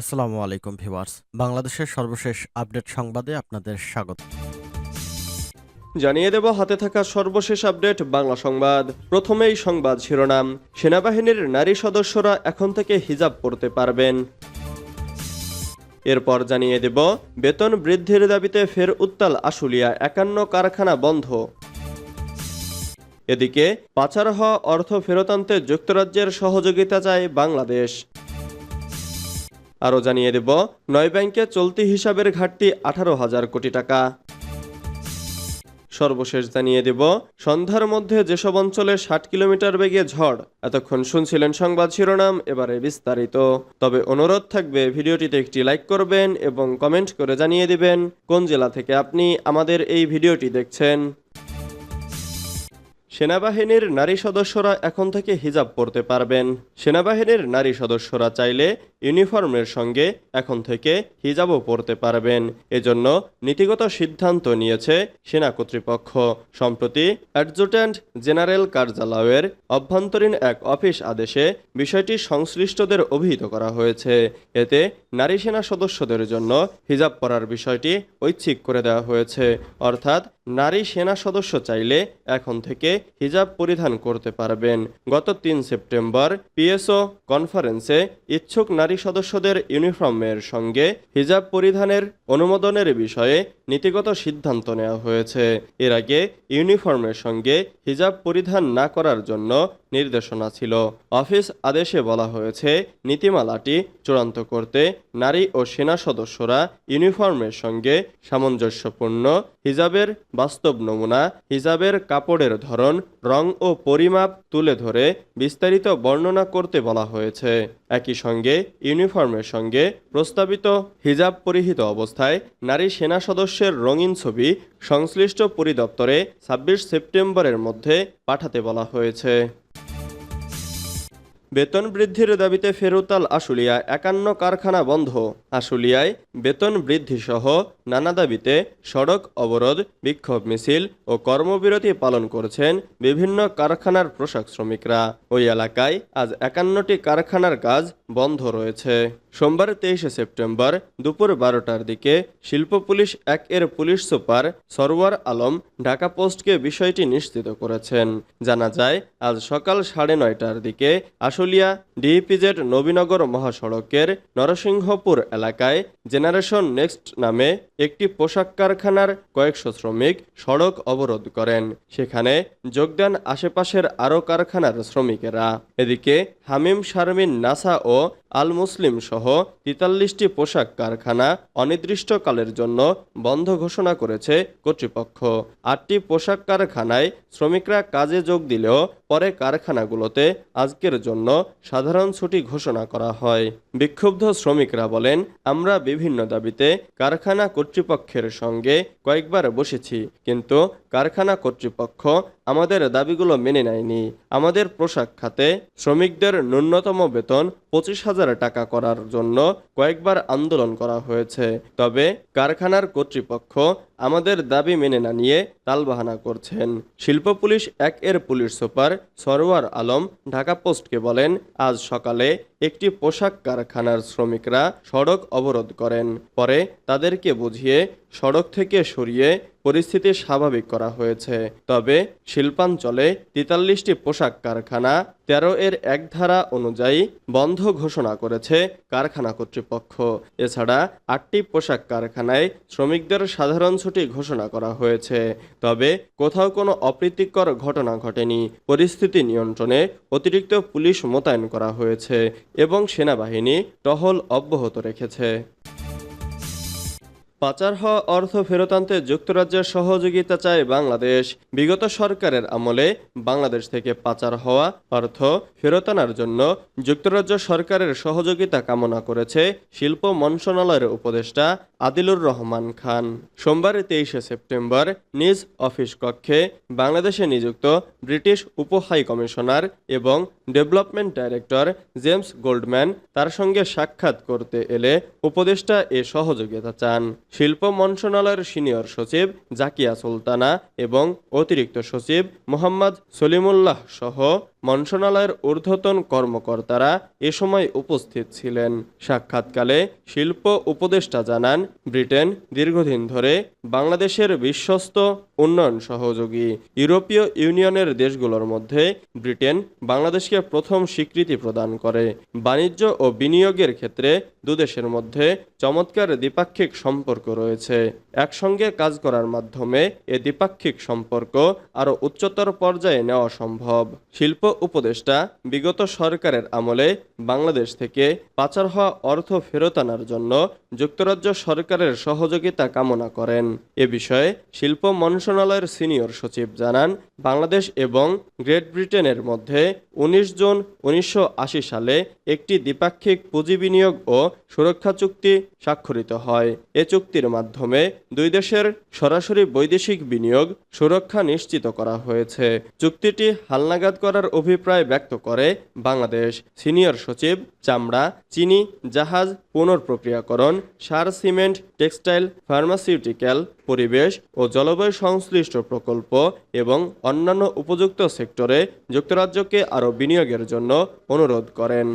আসসালামু আলাইকুম ভিউয়ার্স। বাংলাদেশের সর্বশেষ আপডেট সংবাদে আপনাদের স্বাগত। জানিয়ে দেব, হাতে থাকা সর্বশেষ আপডেট, বাংলা সংবাদ। প্রথমেই সংবাদ শিরোনাম। সেনাবাহিনীর নারী সদস্যরা এখন থেকে হিজাব পরতে পারবেন। এরপর জানিয়ে দেব, বেতন বৃদ্ধির দাবিতে ফের উত্তাল আশুলিয়া, একান্ন কারখানা বন্ধ। এদিকে, পাচার হওয়া অর্থ ফেরত আনতে যুক্তরাজ্যের সহযোগিতা চায় বাংলাদেশ। আরও জানিয়ে দেব, নয় ব্যাংকে চলতি হিসাবের ঘাটতি আঠারো হাজার কোটি টাকা। সর্বশেষ জানিয়ে দেব, সন্ধ্যার মধ্যে যেসব অঞ্চলে ষাট কিলোমিটার বেগে ঝড়, এতক্ষণ শুনছিলেন সংবাদ শিরোনাম, এবারে বিস্তারিত। তবে অনুরোধ থাকবে, ভিডিওটিতে একটি লাইক করবেন এবং কমেন্ট করে জানিয়ে দিবেন, কোন জেলা থেকে আপনি আমাদের এই ভিডিওটি দেখছেন। সেনাবাহিনীর নারী সদস্যরা এখন থেকে হিজাব পরতে পারবেন। সেনাবাহিনীর নারী সদস্যরা চাইলে ইউনিফর্মের সঙ্গে এখন থেকে হিজাবও পরতে পারবেন। এজন্য নীতিগত সিদ্ধান্ত নিয়েছে সেনা কর্তৃপক্ষ। সম্প্রতি অ্যাডজুট্যান্ট জেনারেল কার্যালয়ের অভ্যন্তরীণ এক অফিস আদেশে বিষয়টি সংশ্লিষ্টদের অভিহিত করা হয়েছে। এতে নারী সেনা সদস্যদের জন্য হিজাব পরার বিষয়টি ঐচ্ছিক করে দেওয়া হয়েছে। অর্থাৎ নারী সেনা সদস্য চাইলে এখন থেকে হিজাব পরিধান করতে পারবেন। গত তিন সেপ্টেম্বর পিএসও কনফারেন্সে ইচ্ছুক নারী সদস্যদের ইউনিফর্মের সঙ্গে হিজাব পরিধানের অনুমোদনের বিষয়ে নীতিগত সিদ্ধান্ত নেওয়া হয়েছে। এর আগে ইউনিফর্মের সঙ্গে হিজাব পরিধান না করার জন্য নির্দেশনা ছিল। অফিস আদেশে বলা হয়েছে, নীতিমালাটি চূড়ান্ত করতে নারী ও সেনা সদস্যরা ইউনিফর্মের সঙ্গে সামঞ্জস্যপূর্ণ হিজাবের বাস্তব নমুনা, হিজাবের কাপড়ের ধরন রং ও পরিমাপ তুলে ধরে বিস্তারিত বর্ণনা করতে বলা হয়েছে। একই সঙ্গে ইউনিফর্মের সঙ্গে প্রস্তাবিত হিজাব পরিহিত অবস্থায় নারী সেনা সদস্যের রঙিন ছবি সংশ্লিষ্ট পরিদপ্তরে ছাব্বিশ সেপ্টেম্বরের মধ্যে পাঠাতে বলা হয়েছে। বেতন বৃদ্ধির দাবিতে ফেরুতাল আশুলিয়া একান্ন কারখানা বন্ধ। আশুলিয়ায় বেতন বৃদ্ধিসহ নানা দাবিতে সড়ক অবরোধ, বিক্ষোভ মিছিল ও কর্মবিরতি পালন করছেন বিভিন্ন কারখানার পোশাক শ্রমিকরা। ওই এলাকায় আজ একান্নটি কারখানার কাজ বন্ধ রয়েছে। সোমবার তেইশে সেপ্টেম্বর দুপুর বারোটার দিকে শিল্প পুলিশ এক এর পুলিশ সুপার সরওয়ার আলম ঢাকা পোস্টকে বিষয়টি নিশ্চিত করেছেন। জানা যায়, আজ সকাল সাড়ে নয়টার দিকে আশুলিয়া ডিইপিজেড নবীনগর মহাসড়কের নরসিংহপুর এলাকায় জেনারেশন নেক্সট নামে একটি পোশাক কারখানার কয়েকশো শ্রমিক সড়ক অবরোধ করেন। সেখানে যোগ দেন আশেপাশের আরও কারখানার শ্রমিকেরা। এদিকে হামিম শারমিন নাসা ও mondo আল মুসলিম সহ তেতাল্লিশটি পোশাক কারখানা অনির্দিষ্টকালের জন্য বন্ধ ঘোষণা করেছে কর্তৃপক্ষ। আটটি পোশাক কারখানায় শ্রমিকরা কাজে যোগ দিলেও পরে কারখানাগুলোতে আজকের জন্য সাধারণ ছুটি ঘোষণা করা হয়। বিক্ষুব্ধ শ্রমিকরা বলেন, আমরা বিভিন্ন দাবিতে কারখানা কর্তৃপক্ষের সঙ্গে কয়েকবার বসেছি, কিন্তু কারখানা কর্তৃপক্ষ আমাদের দাবিগুলো মেনে নেয়নি। আমাদের পোশাক খাতে শ্রমিকদের ন্যূনতম বেতন পঁচিশ হাজার টাকা করার জন্য কয়েকবার আন্দোলন করা হয়েছে। তবে কারখানার কর্তৃপক্ষ আমাদের দাবি মেনে না নিয়ে তালবাহানা করছেন। শিল্প পুলিশ এক এর পুলিশ সুপার সরওয়ার আলম ঢাকা পোস্টকে বলেন, আজ সকালে একটি পোশাক কারখানার শ্রমিকরা সড়ক অবরোধ করেন। পরে তাদেরকে বুঝিয়ে সড়ক থেকে সরিয়ে পরিস্থিতি স্বাভাবিক করা হয়েছে। তবে শিল্পাঞ্চলে তেতাল্লিশটি পোশাক কারখানা তেরো এর এক ধারা অনুযায়ী বন্ধ ঘোষণা করেছে কারখানা কর্তৃপক্ষ। এছাড়া আটটি পোশাক কারখানায় শ্রমিকদের সাধারণ ছুটি ঘোষণা করা হয়েছে। তবে কোথাও কোনো অপ্রীতিকর ঘটনা ঘটেনি। পরিস্থিতি নিয়ন্ত্রণে অতিরিক্ত পুলিশ মোতায়েন করা হয়েছে এবং সেনাবাহিনী টহল অব্যাহত রেখেছে। পাচার হওয়া অর্থ ফেরত আনতে যুক্তরাজ্যের সহযোগিতা চায় বাংলাদেশ। বিগত সরকারের আমলে বাংলাদেশ থেকে পাচার হওয়া অর্থ ফেরত আনার জন্য যুক্তরাজ্য সরকারের সহযোগিতা কামনা করেছে শিল্প মন্ত্রণালয়ের উপদেষ্টা আদিলুর রহমান খান। সোমবার তেইশে সেপ্টেম্বর নিজ অফিস কক্ষে বাংলাদেশে নিযুক্ত ব্রিটিশ উপ হাই কমিশনার এবং ডেভেলপমেন্ট ডাইরেক্টর জেমস গোল্ডম্যান তার সঙ্গে সাক্ষাৎ করতে এলে উপদেষ্টা এ সহযোগিতা চান। শিল্প মন্ত্রণালয়ের সিনিয়র সচিব জাকিয়া সুলতানা এবং অতিরিক্ত সচিব মোহাম্মদ সলিমুল্লাহ সহ মন্ত্রণালয়ের ঊর্ধ্বতন কর্মকর্তারা এ সময় উপস্থিত ছিলেন। সাক্ষাৎকালে শিল্প উপদেষ্টা জানান, ব্রিটেন দীর্ঘদিন ধরে বাংলাদেশের বিশ্বস্ত উন্নয়ন সহযোগী ইউরোপীয় ইউনিয়নের দেশগুলোর মধ্যে ব্রিটেন বাংলাদেশকে প্রথম স্বীকৃতি প্রদান করে। বাণিজ্য ও বিনিয়োগের ক্ষেত্রে দুদেশের মধ্যে চমৎকার দ্বিপাক্ষিক সম্পর্ক রয়েছে। একসঙ্গে কাজ করার মাধ্যমে এ দ্বিপাক্ষিক সম্পর্ক আরও উচ্চতর পর্যায়ে নেওয়া সম্ভব। শিল্প উপদেষ্টা বিগত সরকারের আমলে বাংলাদেশ থেকে পাচার হওয়া অর্থ ফেরত আনার জন্য যুক্তরাজ্য সরকারের সহযোগিতা কামনা করেন। এ বিষয়ে শিল্প মন্ত্রণালয়ের সিনিয়র সচিব জানান, বাংলাদেশ এবং গ্রেট ব্রিটেনের মধ্যে উনিশ জুন উনিশশো আশি সালে একটি দ্বিপাক্ষিক পুঁজি বিনিয়োগ ও সুরক্ষা চুক্তি স্বাক্ষরিত হয়। এ চুক্তির মাধ্যমে দুই দেশের সরাসরি বৈদেশিক বিনিয়োগ সুরক্ষা নিশ্চিত করা হয়েছে। চুক্তিটি হালনাগাদ করার অভিপ্রায় ব্যক্ত করে বাংলাদেশ সিনিয়র সচিব চামড়া, চিনি, জাহাজ পুনর্প্রক্রিয়াকরণ সার, সিমেন্ট, টেক্সটাইল, ফার্মাসিউটিক্যাল, পরিবেশ ও জলবায়ু সংশ্লিষ্ট প্রকল্প এবং অন্যান্য উপযুক্ত সেক্টরে যুক্তরাজ্যকে আরও বিনিয়োগের জন্য অনুরোধ করেন।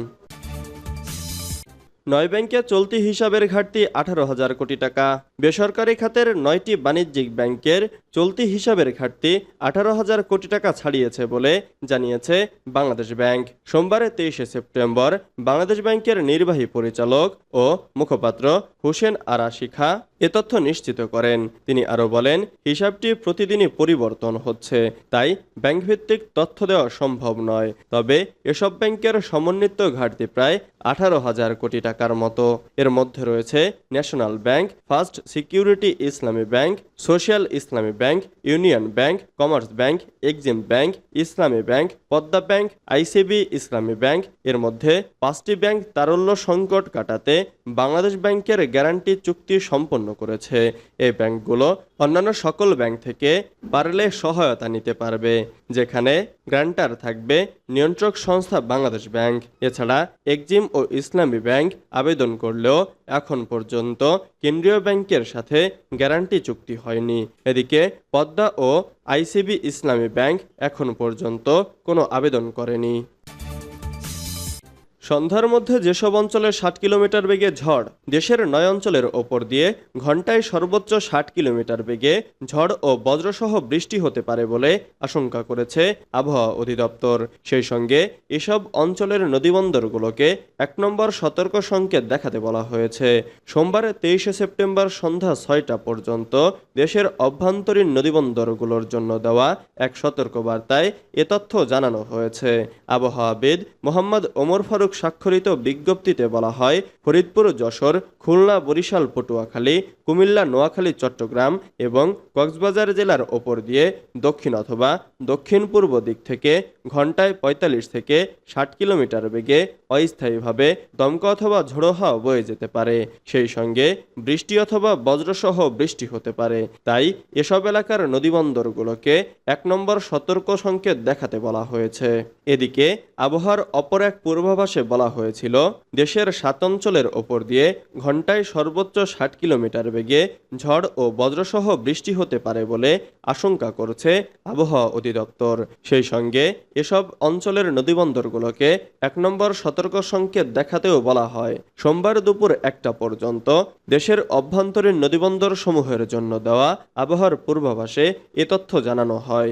নয় ব্যাংকে চলতি হিসাবের ঘাটতি আঠারো হাজার কোটি টাকা। বেসরকারি খাতের নয়টি বাণিজ্যিক ব্যাংকের চলতি হিসাবের ঘাটতি আঠারো হাজার কোটি টাকা ছাড়িয়েছে বলে জানিয়েছে বাংলাদেশ ব্যাংক। সোমবার তেইশে সেপ্টেম্বর বাংলাদেশ ব্যাংকের নির্বাহী পরিচালক ও মুখপাত্র হুসেন আরা শিখা এ তথ্য নিশ্চিত করেন। তিনি আরও বলেন, হিসাবটি প্রতিদিনই পরিবর্তন হচ্ছে, তাই ব্যাংকভিত্তিক তথ্য দেওয়া সম্ভব নয়। তবে এসব ব্যাংকের সমন্বিত ঘাটতি প্রায় আঠারো হাজার কোটি টাকার মতো। এর মধ্যে রয়েছে national bank, first security Islami bank, social Islami bank, union bank, commerce bank, EXIM bank, Islami bank, Padma bank, ICB Islami bank. এর মধ্যে পাঁচটি ব্যাংক তারল্য সংকট কাটাতে বাংলাদেশ ব্যাংকের গ্যারান্টি চুক্তি সম্পন্ন করেছে। এই ব্যাংকগুলো অন্যান্য সকল ব্যাংক থেকে পারলে সহায়তা নিতে পারবে, যেখানে গ্রান্টার থাকবে নিয়ন্ত্রক সংস্থা বাংলাদেশ ব্যাংক। এছাড়া এক্সিম ও ইসলামী ব্যাংক আবেদন করলেও এখন পর্যন্ত কেন্দ্রীয় ব্যাংকের সাথে গ্যারান্টি চুক্তি হয়নি। এদিকে পদ্মা ও আইসিবি ইসলামী ব্যাংক এখন পর্যন্ত কোনো আবেদন করেনি। সন্ধ্যার মধ্যে যেসব অঞ্চলে ষাট কিলোমিটার বেগে ঝড়, দেশের নয় অঞ্চলের ওপর দিয়ে ঘন্টায় সর্বোচ্চ ষাট কিলোমিটার বেগে ঝড় ও বজ্রসহ বৃষ্টি হতে পারে বলে আশঙ্কা করেছে আবহাওয়া অধিদপ্তর। সেই সঙ্গে এসব অঞ্চলের নদীবন্দরগুলোকে এক নম্বর সতর্ক সংকেত দেখাতে বলা হয়েছে। সোমবার তেইশে সেপ্টেম্বর সন্ধ্যা ছয়টা পর্যন্ত দেশের অভ্যন্তরীণ নদীবন্দরগুলোর জন্য দেওয়া এক সতর্ক বার্তায় এ তথ্য জানানো হয়েছে। আবহাওয়াবিদ মোহাম্মদ ওমর ফারুক স্বাক্ষরিত বিজ্ঞপ্তিতে বলা হয়, ফরিদপুর, যশোর, খুলনা, বরিশাল, পটুয়াখালী, কুমিল্লা, নোয়াখালী, চট্টগ্রাম এবং কক্সবাজার জেলার ওপর দিয়ে দক্ষিণ অথবা দক্ষিণ পূর্ব দিক থেকে ঘন্টায় ৪৫ থেকে ষাট কিলোমিটার বেগে অস্থায়ীভাবে দমকা অথবা ঝোড়ো বয়ে যেতে পারে। সেই সঙ্গে বৃষ্টি অথবা বজ্রসহ বৃষ্টি হতে পারে। তাই এসব এলাকার নদীবন্দরগুলোকে এক নম্বর সতর্ক সংকেত দেখাতে বলা হয়েছে। এদিকে আবহাওয়ার অপর এক পূর্বাভাসে বলা হয়েছিল, দেশের সাত অঞ্চলের ওপর দিয়ে ঘন্টায় সর্বোচ্চ ষাট কিলোমিটার বেগে ঝড় ও বজ্রসহ বৃষ্টি হতে পারে বলে আশঙ্কা করছে আবহাওয়া অধিদপ্তর। সেই সঙ্গে এসব অঞ্চলের নদীবন্দরগুলোকে এক নম্বর সতর্ক সংকেত দেখাতেও বলা হয়। সোমবার দুপুর একটা পর্যন্ত দেশের অভ্যন্তরীণ নদীবন্দর সমূহের জন্য দেওয়া আবহাওয়ার পূর্বাভাসে এ তথ্য জানানো হয়।